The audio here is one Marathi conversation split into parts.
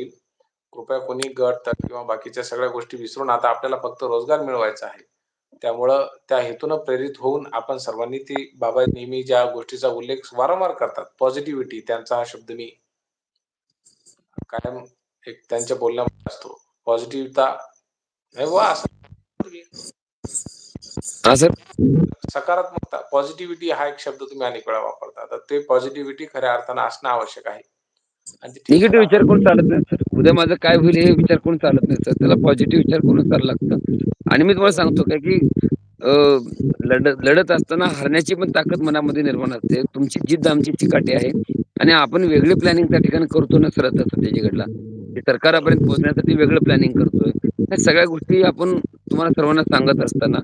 होईल. कृपया कोणी गट किंवा बाकीच्या सगळ्या गोष्टी विसरून आता आपल्याला फक्त रोजगार मिळवायचा आहे. त्यामुळं त्या हेतूनं प्रेरित होऊन आपण सर्वांनी ती बाबा नेहमी ज्या गोष्टीचा उल्लेख वारंवार करतात पॉझिटिव्हिटी त्यांचा हा शब्द मी कायम एक त्यांच्या बोलण्यामध्ये असतो. पॉझिटिव्हता सर. सकारात्मकता, पॉझिटिव्हिटी हा एक शब्द तुम्ही अनेक वेळा वापरता. तर ते पॉझिटिव्हिटी खऱ्या अर्थानं असणं आवश्यक आहे. निगेटिव्ह. विचार करून चालत नाही सर. उद्या माझं काय होईल हे विचार करून चालत नाही सर. त्याला पॉझिटिव्ह विचार करून चालायला लागतं. आणि मी तुम्हाला सांगतो काय की लढत लढत असताना हरण्याची पण ताकद मनामध्ये निर्माण असते. तुमची जिद्द आमची चिकाटी आहे आणि आपण वेगळी प्लॅनिंग त्या ठिकाणी करतो ना सर आता सध्याच्या घडीला. सरकारापर्यंत पोहोचण्यासाठी वेगळं प्लॅनिंग करतोय. सगळ्या गोष्टी आपण तुम्हाला सर्वांना सांगत असताना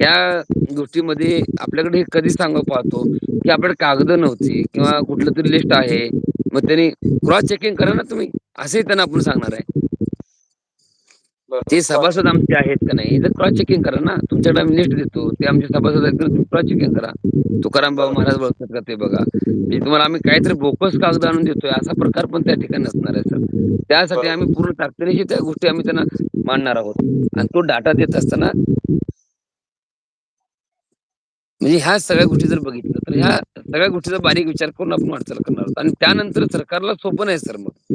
या गोष्टीमध्ये आपल्याकडे हे कधी सांगावं पाहतो, की आपल्याकडे कागद नव्हती किंवा कुठलं तरी लिस्ट आहे. मग त्यांनी क्रॉस चेकिंग करा ना तुम्ही. असंही त्यांना आपण सांगणार आहे. ते सभासद आमचे आहेत का नाही, जर क्रॉस चेकिंग करा ना. तुमच्याकडे आम्ही लिस्ट देतो. ते आमचे सभासद आहेत तुम्ही क्रॉस चेकिंग करा. तुकाराम बाबा महाराज ओळखतात का ते बघा. म्हणजे तुम्हाला आम्ही काहीतरी बोकस कागद आणून देतोय असा प्रकार पण त्या ठिकाणी असणार आहे सर. त्यासाठी आम्ही पूर्ण ताकदीनिशी त्या गोष्टी आम्ही त्यांना मांडणार आहोत. आणि तो डाटा देत असताना म्हणजे ह्या सगळ्या गोष्टी जर बघितलं, तर ह्या सगळ्या गोष्टीचा बारीक विचार करून आपण वाटचाल करणार आहोत. आणि त्यानंतर सरकारला सोपं नाही सर मग.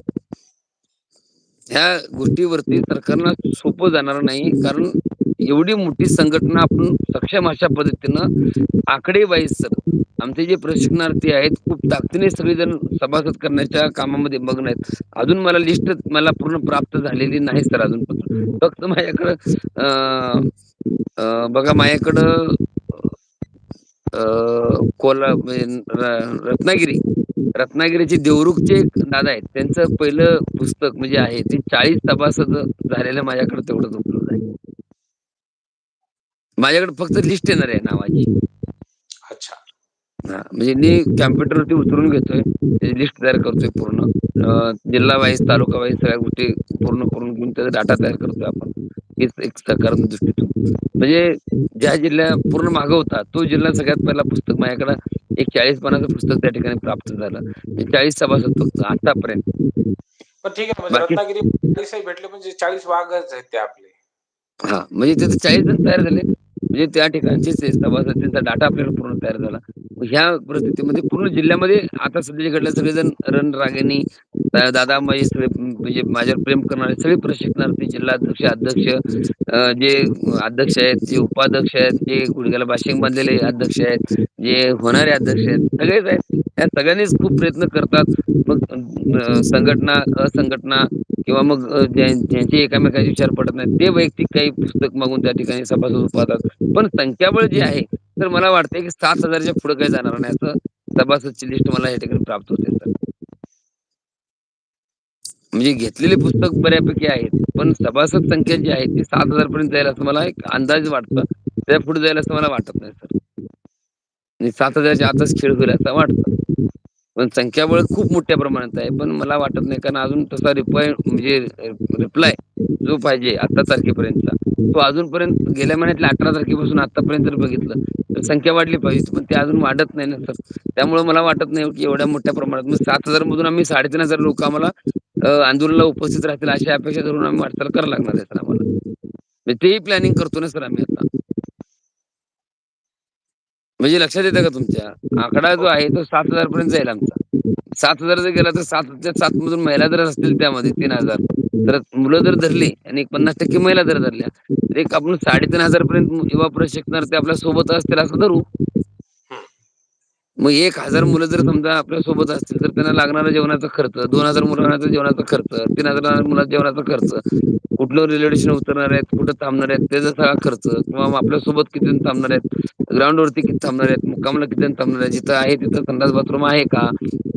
ह्या गोष्टीवरती सरकारला सोपं जाणार नाही. कारण एवढी मोठी संघटना आपण सक्षम अशा पद्धतीनं आकडेवाईज सर, आमचे जे प्रशिक्षणार्थी आहेत खूप ताकदीने सगळेजण सभासद करण्याच्या कामामध्ये मग्न आहेत. अजून मला लिस्ट मला पूर्ण प्राप्त झालेली नाही सर अजून फक्त माझ्याकडं बघा माझ्याकडं कोला म्हणजे, रत्नागिरी, रत्नागिरीचे देवरुखचे दादा आहेत. त्यांचं पहिलं पुस्तक म्हणजे आहे ते 40 सभासद झालेलं माझ्याकडे तेवढंच उपलब्ध आहे. माझ्याकडे फक्त लिस्ट येणार आहे नावाची. अच्छा. हां, म्हणजे मी कॉम्प्युटरवरती उतरून घेतोय. त्याची लिस्ट तयार करतोय पूर्ण. अ, जिल्हा वाईज, तालुका वाईज सगळ्या गोष्टी पूर्ण करून घेऊन त्याचा डाटा तयार करतोय आपण. हेच एक सकारात्मक दृष्टीतून. म्हणजे ज्या जिल्हा पूर्ण मागे होता, तो जिल्हा सगळ्यात पहिला पुस्तक माझ्याकडं एक 40 पानाचं पुस्तक त्या ठिकाणी प्राप्त झालं. म्हणजे 40 सभासद फक्त आतापर्यंत. पण ठीक आहे म्हणजे बाकी रत्नागिरी 40 भेटले म्हणजे 40 वाघच आहेत ते आपले. हां, म्हणजे तिथे 40 जण तयार झाले. म्हणजे त्या ठिकाणचे ते सभासद त्यांचा डाटा आपल्याला पूर्ण तयार झाला. ह्या परिस्थितीमध्ये पूर्ण जिल्ह्यामध्ये आता सध्या घडलं सगळेजण रणरागेनी दादा म्हणजे म्हणजे माझ्यावर प्रेम करणारे सगळे प्रशिक्षणार्थी, जिल्हाध्यक्ष, अध्यक्ष, जे अध्यक्ष आहेत, जे उपाध्यक्ष आहेत, जे गुडघ्याला बाशिंग बांधलेले अध्यक्ष आहेत, जे होणारे अध्यक्ष आहेत, सगळेच आहेत. या सगळ्यांनीच खूप प्रयत्न करतात. मग संघटना, असंघटना किंवा मग ज्यांचे एकमेकांचे विचार पडत नाहीत, ते वैयक्तिक काही पुस्तक मागून त्या ठिकाणी सभासद पाहतात पण संख्याबळ जे आहे, तर मला वाटतंय की सात हजारच्या पुढे काही जाणार नाही असं सभासदची लिस्ट मला या ठिकाणी प्राप्त होते सर. म्हणजे घेतलेले पुस्तक बऱ्यापैकी आहेत. पण सभासद संख्या जी आहे ती सात हजार पर्यंत जाईल असं मला एक अंदाज वाटतं. त्या पुढे जाईल असं मला वाटत नाही सर. आणि सात हजारच्या आताच खेळ होईल असं वाटतं. पण संख्याबळ खूप मोठ्या प्रमाणात आहे. पण मला वाटत नाही कारण अजून तसा रिप्लाय म्हणजे रिप्लाय जो पाहिजे आता तारखेपर्यंतचा, तो अजूनपर्यंत गेल्या महिन्यातल्या 18 तारखेपासून आतापर्यंत जर बघितलं, तर संख्या वाढली पाहिजे. पण ते अजून वाढत नाही ना सर. त्यामुळे मला वाटत नाही की एवढ्या मोठ्या प्रमाणात मग 7000 मधून आम्ही साडेतीन हजार लोक आम्हाला आंदोलनाला उपस्थित राहतील अशी अपेक्षा धरून आम्ही वाटचाल करायला लागणार आहे सर आम्हाला. म्हणजे तेही प्लॅनिंग करतो ना सर आम्ही आता. म्हणजे लक्षात येतं का तुमच्या? आकडा जो आहे तो सात हजार पर्यंत जाईल आमचा. सात हजार जर गेला तर सात सात मधून महिला जर असतील त्यामध्ये तीन हजार तर मुलं जर धरली आणि 50% महिला जर धरल्या, तर एक आपण 3500 पर्यंत युवा प्रशिक्षणार्थी आपल्यासोबत असतील असं धरू. मग एक हजार मुलं जर समजा आपल्यासोबत असतील, तर त्यांना लागणारा जेवणाचा खर्च, दोन हजार मुलांचा जेवणाचा खर्च, तीन हजार मुलांचा जेवणाचा खर्च, कुठलं रेल्वे स्टेशन उतरणार आहेत, कुठं थांबणार आहेत, त्याचा सगळा खर्च किंवा आपल्यासोबत किती जण थांबणार आहेत, ग्राउंडवरती किती थांबणार आहेत, मुक्कामला किती जण थांबणार आहेत, जिथं आहे तिथं संडास बाथरूम आहे का?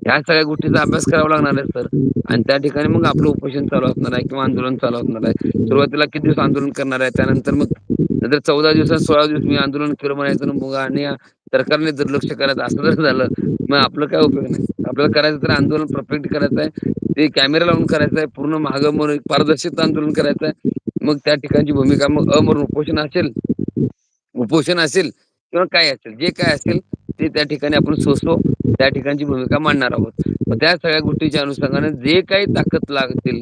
ह्या सगळ्या गोष्टीचा अभ्यास करावा लागणार आहे सर. आणि त्या ठिकाणी मग आपलं उपोषण चालू असणार आहे किंवा आंदोलन चालू असणार आहे. सुरुवातीला किती दिवस आंदोलन करणार आहे, त्यानंतर मग नंतर 14 दिवसात 16 दिवस मी आंदोलन केलं म्हणायचं मग आणि सरकारने दुर्लक्ष करायचं असं जर झालं, मग आपलं काय उपयोग नाही. आपल्याला करायचं तर आंदोलन परफेक्ट करायचं आहे. ते कॅमेरा लावून करायचं आहे. पूर्ण महाग म्हणून पारदर्शक आंदोलन करायचं आहे. मग त्या ठिकाणची भूमिका मग अमरण उपोषण असेल उपोषण असेल किंवा काय असेल, जे काय असेल ते त्या ठिकाणी आपण सोसो त्या ठिकाणची भूमिका मांडणार आहोत. मग त्या सगळ्या गोष्टीच्या अनुषंगाने जे काही ताकद लागतील